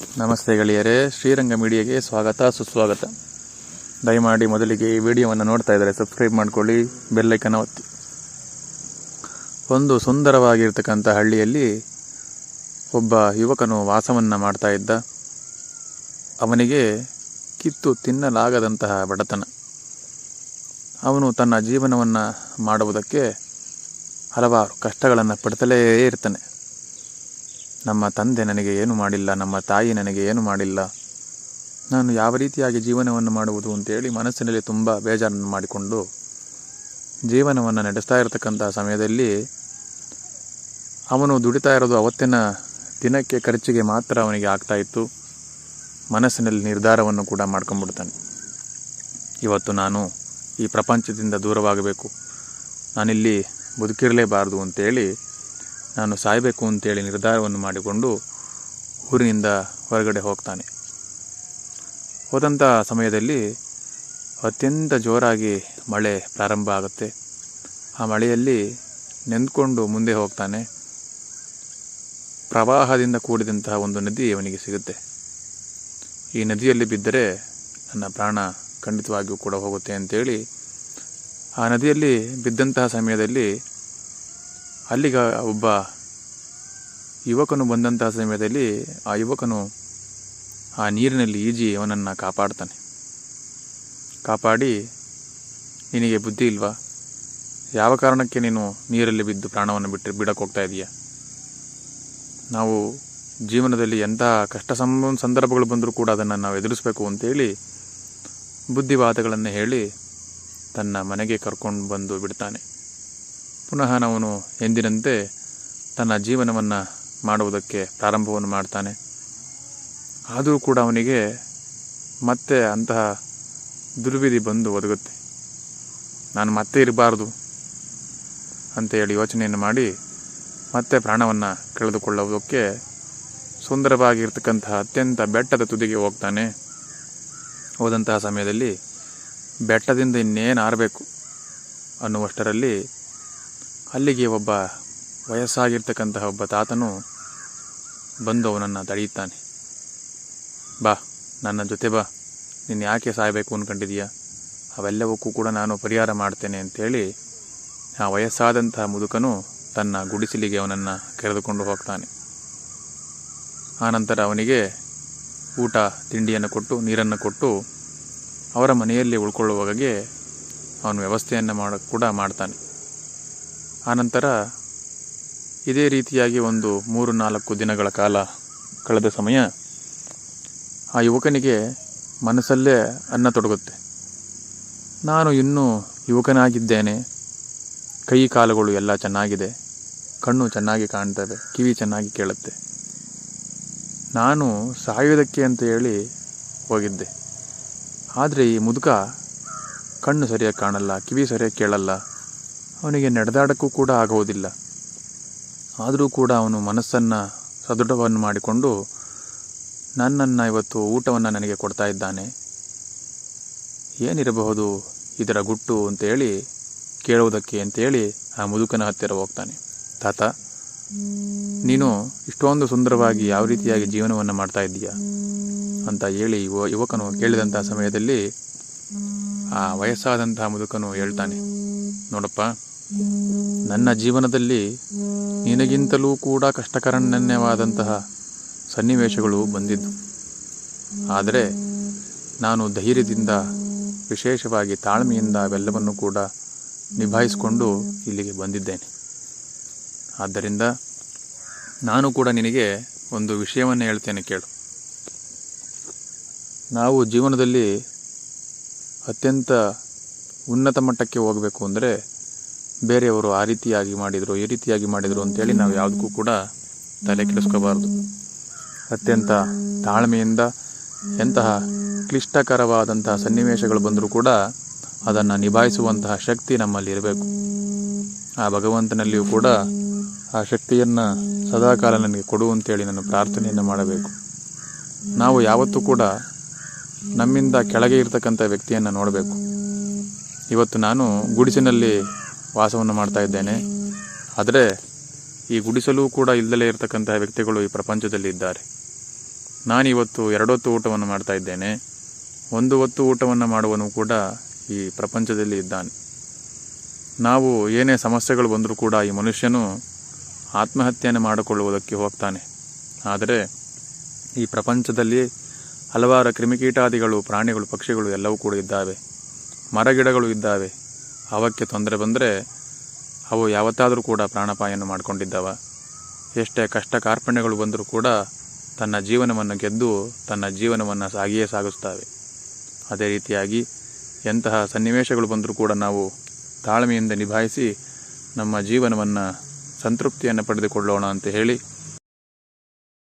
ನಮಸ್ತೆ ಗೆಳೆಯರೇ, ಶ್ರೀರಂಗ ಮೀಡಿಯಾಗೆ ಸ್ವಾಗತ, ಸುಸ್ವಾಗತ. ದಯಮಾಡಿ ಮೊದಲಿಗೆ ಈ ವಿಡಿಯೋವನ್ನು ನೋಡ್ತಾ ಇದ್ದಾರೆ ಸಬ್ಸ್ಕ್ರೈಬ್ ಮಾಡ್ಕೊಳ್ಳಿ ಬೆಲ್ಲೈಕನ ಒತ್ತಿ. ಒಂದು ಸುಂದರವಾಗಿರ್ತಕ್ಕಂಥ ಹಳ್ಳಿಯಲ್ಲಿ ಒಬ್ಬ ಯುವಕನು ವಾಸವನ್ನು ಮಾಡ್ತಾ ಇದ್ದ. ಅವನಿಗೆ ಕಿತ್ತು ತಿನ್ನಲಾಗದಂತಹ ಬಡತನ. ಅವನು ತನ್ನ ಜೀವನವನ್ನು ಮಾಡುವುದಕ್ಕೆ ಹಲವಾರು ಕಷ್ಟಗಳನ್ನು ಪಡ್ತಲೇ ಇರ್ತಾನೆ. ನಮ್ಮ ತಂದೆ ನನಗೆ ಏನು ಮಾಡಿಲ್ಲ, ನಮ್ಮ ತಾಯಿ ನನಗೆ ಏನು ಮಾಡಿಲ್ಲ. ನಾನು ಯಾವ ರೀತಿಯಾಗಿ ಜೀವನವನ್ನು ಮಾಡುವುದು ಅಂತೇಳಿ ಮನಸ್ಸಿನಲ್ಲಿ ತುಂಬ ಬೇಜಾರನ್ನು ಮಾಡಿಕೊಂಡು ಜೀವನವನ್ನು ನಡೆಸ್ತಾ ಇರತಕ್ಕಂಥ ಸಮಯದಲ್ಲಿ ಅವನು ದುಡಿತಾ ಇರೋದು ಅವತ್ತಿನ ದಿನಕ್ಕೆ ಖರ್ಚಿಗೆ ಮಾತ್ರ ಅವನಿಗೆ ಆಗ್ತಾ ಇತ್ತು. ಮನಸ್ಸಿನಲ್ಲಿ ನಿರ್ಧಾರವನ್ನು ಕೂಡ ಮಾಡ್ಕೊಂಡ್ಬಿಡ್ತಾನೆ. ಇವತ್ತು ನಾನು ಈ ಪ್ರಪಂಚದಿಂದ ದೂರವಾಗಬೇಕು. ನಾನಿಲ್ಲಿ ಬದುಕಿರಲೇಬಾರದು ಅಂತೇಳಿ ನಾನು ಸಾಯಬೇಕು ಅಂತೇಳಿ ನಿರ್ಧಾರವನ್ನು ಮಾಡಿಕೊಂಡು ಊರಿನಿಂದ ಹೊರಗಡೆ ಹೋಗ್ತಾನೆ. ಹೋದಂಥ ಸಮಯದಲ್ಲಿ ಅತ್ಯಂತ ಜೋರಾಗಿ ಮಳೆ ಪ್ರಾರಂಭ ಆಗುತ್ತೆ. ಆ ಮಳೆಯಲ್ಲಿ ನೆಂದ್ಕೊಂಡು ಮುಂದೆ ಹೋಗ್ತಾನೆ. ಪ್ರವಾಹದಿಂದ ಕೂಡಿದಂತಹ ಒಂದು ನದಿ ಅವನಿಗೆ ಸಿಗುತ್ತೆ. ಈ ನದಿಯಲ್ಲಿ ಬಿದ್ದರೆ ನನ್ನ ಪ್ರಾಣ ಖಂಡಿತವಾಗಿಯೂ ಕೂಡ ಹೋಗುತ್ತೆ ಅಂತೇಳಿ ಆ ನದಿಯಲ್ಲಿ ಬಿದ್ದಂತಹ ಸಮಯದಲ್ಲಿ ಅಲ್ಲಿಗ ಒಬ್ಬ ಯುವಕನು ಬಂದಂತಹ ಸಮಯದಲ್ಲಿ ಆ ಯುವಕನು ಆ ನೀರಿನಲ್ಲಿ ಈಜಿ ಅವನನ್ನು ಕಾಪಾಡ್ತಾನೆ. ಕಾಪಾಡಿ, ನಿನಗೆ ಬುದ್ಧಿ ಇಲ್ವಾ? ಯಾವ ಕಾರಣಕ್ಕೆ ನೀನು ನೀರಲ್ಲಿ ಬಿದ್ದು ಪ್ರಾಣವನ್ನು ಬಿಟ್ಟು ಬಿಡಕ್ಕೆ ಹೋಗ್ತಾ ಇದೀಯಾ? ನಾವು ಜೀವನದಲ್ಲಿ ಎಂಥ ಕಷ್ಟ ಸಂ, ಸಂದರ್ಭಗಳು ಬಂದರೂ ಕೂಡ ಅದನ್ನು ನಾವು ಎದುರಿಸಬೇಕು ಅಂತೇಳಿ ಬುದ್ಧಿವಾದಗಳನ್ನು ಹೇಳಿ ತನ್ನ ಮನೆಗೆ ಕರ್ಕೊಂಡು ಬಂದು ಬಿಡ್ತಾನೆ. ಪುನಃ ಅವನು ಎಂದಿನಂತೆ ತನ್ನ ಜೀವನವನ್ನು ಮಾಡುವುದಕ್ಕೆ ಪ್ರಾರಂಭವನ್ನು ಮಾಡ್ತಾನೆ. ಆದರೂ ಕೂಡ ಅವನಿಗೆ ಮತ್ತೆ ಅಂತಹ ದುರ್ವಿಧಿ ಬಂದು ಒದಗುತ್ತೆ. ನಾನು ಮತ್ತೆ ಇರಬಾರ್ದು ಅಂತ ಹೇಳಿ ಯೋಚನೆಯನ್ನು ಮಾಡಿ ಮತ್ತೆ ಪ್ರಾಣವನ್ನು ಕಳೆದುಕೊಳ್ಳುವುದಕ್ಕೆ ಸುಂದರವಾಗಿರ್ತಕ್ಕಂತಹ ಅತ್ಯಂತ ಬೆಟ್ಟದ ತುದಿಗೆ ಹೋಗ್ತಾನೆ. ಹೋದಂತಹ ಸಮಯದಲ್ಲಿ ಬೆಟ್ಟದಿಂದ ಇನ್ನೇನು ಆರಬೇಕು ಅನ್ನುವಷ್ಟರಲ್ಲಿ ಅಲ್ಲಿಗೆ ಒಬ್ಬ ವಯಸ್ಸಾಗಿರ್ತಕ್ಕಂತಹ ಒಬ್ಬ ತಾತನು ಬಂದು ಅವನನ್ನು ತಡೆಯುತ್ತಾನೆ. ಬಾ, ನನ್ನ ಜೊತೆ ಬಾ. ನೀನು ಯಾಕೆ ಸಾಯಬೇಕು ಅಂದ್ಕೊಂಡಿದೀಯಾ ಅವೆಲ್ಲವಕ್ಕೂ ಕೂಡ ನಾನು ಪರಿಹಾರ ಮಾಡ್ತೇನೆ ಅಂತೇಳಿ ಆ ವಯಸ್ಸಾದಂತಹ ಮುದುಕನು ತನ್ನ ಗುಡಿಸಲಿಗೆ ಅವನನ್ನು ಕರೆದುಕೊಂಡು ಹೋಗ್ತಾನೆ. ಆನಂತರ ಅವನಿಗೆ ಊಟ, ತಿಂಡಿಯನ್ನು ಕೊಟ್ಟು, ನೀರನ್ನು ಕೊಟ್ಟು ಅವರ ಮನೆಯಲ್ಲಿ ಉಳ್ಕೊಳ್ಳುವಾಗೆ ಅವನು ವ್ಯವಸ್ಥೆಯನ್ನು ಮಾಡ, ಕೂಡ ಮಾಡ್ತಾನೆ. ಆನಂತರ ಇದೇ ರೀತಿಯಾಗಿ ಒಂದು ಮೂರು ನಾಲ್ಕು ದಿನಗಳ ಕಾಲ ಕಳೆದ ಸಮಯ ಆ ಯುವಕನಿಗೆ ಮನಸ್ಸಲ್ಲೇ ಅನ್ನ ತೊಡಗುತ್ತೆ. ನಾನು ಇನ್ನೂ ಯುವಕನಾಗಿದ್ದೇನೆ. ಕೈ ಕಾಲುಗಳು ಎಲ್ಲ ಚೆನ್ನಾಗಿದೆ. ಕಣ್ಣು ಚೆನ್ನಾಗಿ ಕಾಣ್ತವೆ. ಕಿವಿ ಚೆನ್ನಾಗಿ ಕೇಳುತ್ತೆ. ನಾನು ಸಾಯೋದಕ್ಕೆ ಅಂತ ಹೇಳಿ ಹೋಗಿದ್ದೆ. ಆದರೆ ಈ ಮುದುಕ ಕಣ್ಣು ಸರಿಯಾಗಿ ಕಾಣಲ್ಲ, ಕಿವಿ ಸರಿಯಾಗಿ ಕೇಳಲ್ಲ. ಅವನಿಗೆ ನಡೆದಾಡಕ್ಕೂ ಕೂಡ ಆಗುವುದಿಲ್ಲ. ಆದರೂ ಕೂಡ ಅವನು ಮನಸ್ಸನ್ನು ಸದೃಢವನ್ನು ಮಾಡಿಕೊಂಡು ನನ್ನನ್ನು ಇವತ್ತು ಊಟವನ್ನು ನನಗೆ ಕೊಡ್ತಾ ಇದ್ದಾನೆ. ಏನಿರಬಹುದು ಇದರ ಗುಟ್ಟು ಅಂತೇಳಿ ಕೇಳುವುದಕ್ಕೆ ಅಂತೇಳಿ ಆ ಮುದುಕನ ಹತ್ತಿರ ಹೋಗ್ತಾನೆ. ತಾತ, ನೀನು ಇಷ್ಟೊಂದು ಸುಂದರವಾಗಿ ಯಾವ ರೀತಿಯಾಗಿ ಜೀವನವನ್ನು ಮಾಡ್ತಾ ಇದ್ದೀಯಾ? ಅಂತ ಹೇಳಿ ಯುವ ಯುವಕನು ಕೇಳಿದಂಥ ಸಮಯದಲ್ಲಿ ಆ ವಯಸ್ಸಾದಂತಹ ಮುದುಕನು ಹೇಳ್ತಾನೆ. ನೋಡಪ್ಪ ನನ್ನ ಜೀವನದಲ್ಲಿ ನಿನಗಿಂತಲೂ ಕೂಡ ಕಷ್ಟಕರಣ್ಯವಾದಂತಹ ಸನ್ನಿವೇಶಗಳು ಬಂದಿದ್ದು. ಆದರೆ ನಾನು ಧೈರ್ಯದಿಂದ, ವಿಶೇಷವಾಗಿ ತಾಳ್ಮೆಯಿಂದ ಅವೆಲ್ಲವನ್ನು ಕೂಡ ನಿಭಾಯಿಸಿಕೊಂಡು ಇಲ್ಲಿಗೆ ಬಂದಿದ್ದೇನೆ. ಆದ್ದರಿಂದ ನಾನು ಕೂಡ ನಿನಗೆ ಒಂದು ವಿಷಯವನ್ನು ಹೇಳ್ತೇನೆ ಕೇಳು. ನಾವು ಜೀವನದಲ್ಲಿ ಅತ್ಯಂತ ಉನ್ನತ ಮಟ್ಟಕ್ಕೆ ಹೋಗಬೇಕು ಅಂದರೆ ಬೇರೆಯವರು ಆ ರೀತಿಯಾಗಿ ಮಾಡಿದರು, ಈ ರೀತಿಯಾಗಿ ಮಾಡಿದರು ಅಂತೇಳಿ ನಾವು ಯಾವುದಕ್ಕೂ ಕೂಡ ತಲೆ ಕೆಡಿಸ್ಕೋಬಾರ್ದು. ಅತ್ಯಂತ ತಾಳ್ಮೆಯಿಂದ ಎಂತಹ ಕ್ಲಿಷ್ಟಕರವಾದಂತಹ ಸನ್ನಿವೇಶಗಳು ಬಂದರೂ ಕೂಡ ಅದನ್ನು ನಿಭಾಯಿಸುವಂತಹ ಶಕ್ತಿ ನಮ್ಮಲ್ಲಿ ಇರಬೇಕು. ಆ ಭಗವಂತನಲ್ಲಿಯೂ ಕೂಡ ಆ ಶಕ್ತಿಯನ್ನು ಸದಾಕಾಲ ನನಗೆ ಕೊಡು ಅಂತೇಳಿ ನಾನು ಪ್ರಾರ್ಥನೆಯನ್ನು ಮಾಡಬೇಕು. ನಾವು ಯಾವತ್ತೂ ಕೂಡ ನಮ್ಮಿಂದ ಕೆಳಗೆ ಇರತಕ್ಕಂಥ ವ್ಯಕ್ತಿಯನ್ನು ನೋಡಬೇಕು. ಇವತ್ತು ನಾನು ಗುಡಿಸಿನಲ್ಲಿ ವಾಸವನ್ನು ಮಾಡ್ತಾ ಇದ್ದೇನೆ. ಆದರೆ ಈ ಗುಡಿಸಲು ಕೂಡ ಇಲ್ಲದಲೇ ಇರತಕ್ಕಂತಹ ವ್ಯಕ್ತಿಗಳು ಈ ಪ್ರಪಂಚದಲ್ಲಿ ಇದ್ದಾರೆ. ನಾನಿವತ್ತು ಎರಡೊತ್ತು ಊಟವನ್ನು ಮಾಡ್ತಾ ಇದ್ದೇನೆ. ಒಂದು ಹೊತ್ತು ಊಟವನ್ನು ಮಾಡುವನು ಕೂಡ ಈ ಪ್ರಪಂಚದಲ್ಲಿ ಇದ್ದಾನೆ. ನಾವು ಏನೇ ಸಮಸ್ಯೆಗಳು ಬಂದರೂ ಕೂಡ ಈ ಮನುಷ್ಯನು ಆತ್ಮಹತ್ಯೆಯನ್ನು ಮಾಡಿಕೊಳ್ಳುವುದಕ್ಕೆ ಹೋಗ್ತಾನೆ. ಆದರೆ ಈ ಪ್ರಪಂಚದಲ್ಲಿ ಹಲವಾರು ಕ್ರಿಮಿಕೀಟಾದಿಗಳು, ಪ್ರಾಣಿಗಳು, ಪಕ್ಷಿಗಳು ಎಲ್ಲವೂ ಕೂಡ ಇದ್ದಾವೆ. ಮರಗಿಡಗಳು ಇದ್ದಾವೆ. ಅವಕ್ಕೆ ತೊಂದರೆ ಬಂದರೆ ಅವು ಯಾವತ್ತಾದರೂ ಕೂಡ ಪ್ರಾಣಾಪಾಯನ್ನು ಮಾಡಿಕೊಂಡಿದ್ದಾವ. ಎಷ್ಟೇ ಕಷ್ಟ ಕಾರ್ಪಣ್ಯಗಳು ಬಂದರೂ ಕೂಡ ತನ್ನ ಜೀವನವನ್ನು ಗೆದ್ದು ತನ್ನ ಜೀವನವನ್ನು ಸಾಗಿಯೇ ಸಾಗಿಸ್ತವೆ ಅದೇ ರೀತಿಯಾಗಿ ಎಂತಹ ಸನ್ನಿವೇಶಗಳು ಬಂದರೂ ಕೂಡ ನಾವು ತಾಳ್ಮೆಯಿಂದ ನಿಭಾಯಿಸಿ ನಮ್ಮ ಜೀವನವನ್ನು ಸಂತೃಪ್ತಿಯನ್ನು ಪಡೆದುಕೊಳ್ಳೋಣ ಅಂತ ಹೇಳಿ